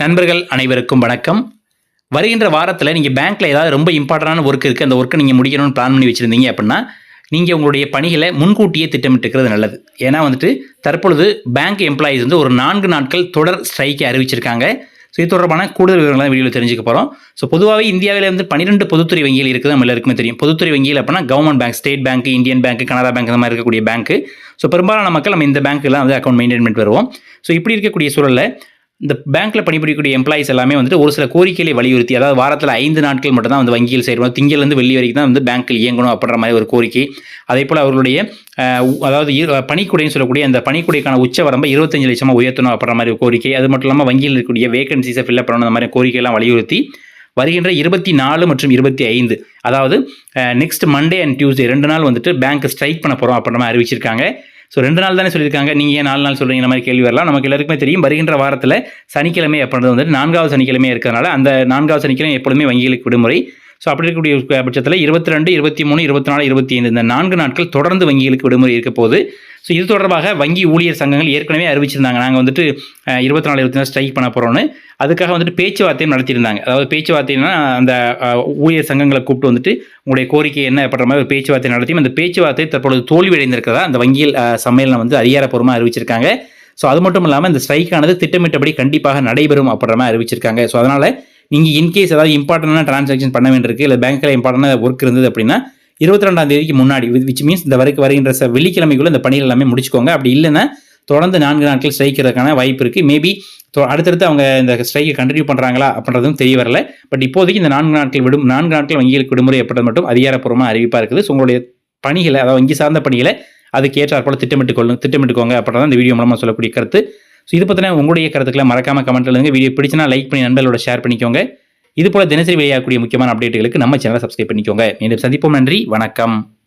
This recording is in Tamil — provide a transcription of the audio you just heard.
நண்பர்கள் அனைவருக்கும் வணக்கம். வருகின்ற வாரத்தில் நீங்கள் பேங்க்கில் ஏதாவது ரொம்ப இம்பார்ட்டண்டான ஒர்க் இருக்குது அந்த ஒர்க்கை நீங்கள் முடிக்கணும்னு பிளான் பண்ணி வச்சுருந்தீங்க அப்படின்னா நீங்கள் உங்களுடைய பணிகளை முன்கூட்டியே திட்டமிட்டுக்கிறது நல்லது. ஏன்னா வந்துட்டு தற்பொழுது பேங்க் எம்ப்ளாயீஸ் வந்து ஒரு நான்கு நாட்கள் தொடர் ஸ்ட்ரைக்கை அறிவிச்சிருக்காங்க. ஸோ இது தொடர்பான கூடுதல் விவரங்களை வீடியோவில் தெரிஞ்சுக்க போகிறோம் ஸோ பொதுவாகவே இந்தியாவில் வந்து பன்னிரெண்டு பொதுத்துறை வங்கிகள் இருக்குது நம்ம எல்லாருக்குமே தெரியும். பொதுத்துறை வங்கிகள் அப்படின்னா government bank state bank Indian bank Canara bank இந்த மாதிரி இருக்கக்கூடிய பேங்க் ஸோ பெரும்பாலான மக்கள் நம்ம இந்த பேங்க்கில் வந்து அக்கௌண்ட் மெயின்டைன் பண்ணிட்டு வருவோம் ஸோ இப்படி இருக்கக்கூடிய சூழலில் இந்த பேங்க்கில் பணிபுரியக்கூடிய எம்ப்ளாயிஸ் எல்லாமே வந்துட்டு ஒரு சில கோரிக்கைகளை வலியுறுத்தி அதாவது வாரத்தில் ஐந்து நாட்கள் மட்டும் தான் வந்து வங்கியில் சேரணும். திங்கள்லேருந்து வெள்ளி வரைக்கும் தான் வந்து பேங்க்கில் இயங்கணும் அப்படின்ற மாதிரி ஒரு கோரிக்கை. அதே போல் அவர்களுடைய அதாவது பணிக்குடைன்னு சொல்லக்கூடிய அந்த பணிக்குடைக்கான உச்ச வரம்பை இருபத்தஞ்சு லட்சமாக உயர்த்தணும் அப்படின்ற மாதிரி ஒரு கோரிக்கை. அது மட்டும் இல்லாமல் வங்கியில் இருக்கக்கூடிய வேகன்சிஸை ஃபில்அப் பண்ணணும் அந்த மாதிரி கோரிக்கையெல்லாம் வலியுறுத்தி வருகின்ற இருபத்தி நாலு மற்றும் இருபத்தி ஐந்து அதாவது நெக்ஸ்ட் மண்டே அண்ட் டியூஸ்டே ரெண்டு நாள் வந்துட்டு பேங்க் ஸ்ட்ரைக் பண்ண போகிறோம் அப்படின்ற மாதிரி அறிவிச்சிருக்காங்க. ஸோ ரெண்டு நாள் தானே சொல்லியிருக்காங்க. நீங்கள் ஏன் நாலு நாள் சொல்கிறீங்க மாதிரி கேள்வி வரலாம். நமக்கு எல்லாருக்குமே தெரியும். வருகின்ற வாரத்தில் சனிக்கிழமை அப்படின்றது வந்துட்டு நான்காவது சனிக்கிழமை இருக்கிறதுனால அந்த நான்காவது சனிக்கிழமை எப்பொழுதுமே வங்கிகளுக்கு விடுமுறை. ஸோ அப்படி இருக்கக்கூடிய பட்சத்தில் இருபத்தி ரெண்டு இருபத்தி மூணு இருபத்தி நாலு இருபத்தி ஐந்து இந்த நான்கு நாட்கள் தொடர்ந்து வங்கிகளுக்கு விடுமுறை இருக்க போது ஸோ இது தொடர்பாக வங்கி ஊழியர் சங்கங்கள் ஏற்கனவே அறிவிச்சிருந்தாங்க. நாங்கள் வந்துட்டு இருபத்தி நாலு இருபத்தி நாலு ஸ்ட்ரைக் பண்ண போகிறோன்னு அதுக்காக வந்துட்டு பேச்சுவார்த்தையும் நடத்தியிருந்தாங்க. அதாவது பேச்சுவார்த்தைன்னா அந்த ஊழியர் சங்கங்களை கூப்பிட்டு வந்துட்டு உங்களுடைய கோரிக்கை என்ன அப்படின்ற மாதிரி ஒரு பேச்சுவார்த்தை நடத்தியும் அந்த பேச்சுவார்த்தை தற்பொழுது தோல்வியடைந்திருக்கிறதா அந்த வங்கியில் சம்மேளனம் வந்து அதிகாரப்பூர்வமாக அறிவிச்சிருக்காங்க. ஸோ அது மட்டும் இல்லாமல் இந்த ஸ்ட்ரைக்கானது திட்டமிட்டபடி கண்டிப்பாக நடைபெறும் அப்படின்ற மாதிரி அறிவிச்சிருக்காங்க. ஸோ அதனால் நீங்கள் இன்கேஸ் ஏதாவது இம்பார்ட்டண்டான டிரான்சாக்ஷன் பண்ண வேண்டியிருக்கு இல்லை பேங்க்கில் இம்பார்ட்டனாக ஒர்க் இருந்தது அப்படின்னா இருபத்தி ரெண்டாம் தேதிக்கு முன்னாடி விச் மீன்ஸ் இந்த வரைக்கும் வருகின்ற ச- வெள்ளிக்கிழமைக்குள்ள இந்த பணிகள் எல்லாமே முடிச்சுக்கோங்க. அப்படி இல்லைன்னா தொடர்ந்து நான்கு நாட்கள் ஸ்ட்ரைக்கிறதுக்கான வாய்ப்பு இருக்குது மேபி அடுத்தடுத்து அவங்க இந்த ஸ்ட்ரைக்கை கண்டினியூ பண்ணுறாங்களா அப்படின்றதும் தெரிய வரல. பட் இப்போதைக்கு இந்த நான்கு நாட்கள் விடும் நான்கு நாட்கள் வங்கிகளுக்கு விடுமுறை அப்படின்றது மட்டும் அதிகாரப்பூர்வமாக அறிவிப்பாக இருக்குது. ஸோ உங்களுடைய பணிகளை அதாவது வங்கி சார்ந்த பணிகளை அதுக்கு ஏற்றாற்போல் திட்டமிட்டு கொள்ளுங்க திட்டமிட்டுக்கோங்க அப்படின்றத இந்த வீடியோ மூலமாக சொல்லக்கூடிய கருத்து. ஸோ இது பற்றின உங்களுடைய கருத்துக்களை மறக்காம கமெண்ட்ல இருந்து வீடியோ பிடிச்சினா லைக் பண்ணி நண்பர்களோட ஷேர் பண்ணிக்கோங்க. இது போல தினசரி வெளியாகக்கூடிய முக்கியமான அப்டேட்டுகளுக்கு நம்ம சேனலை சப்ஸ்கிரைப் பண்ணிக்கோங்க. மீண்டும் சந்திப்போம். நன்றி. வணக்கம்.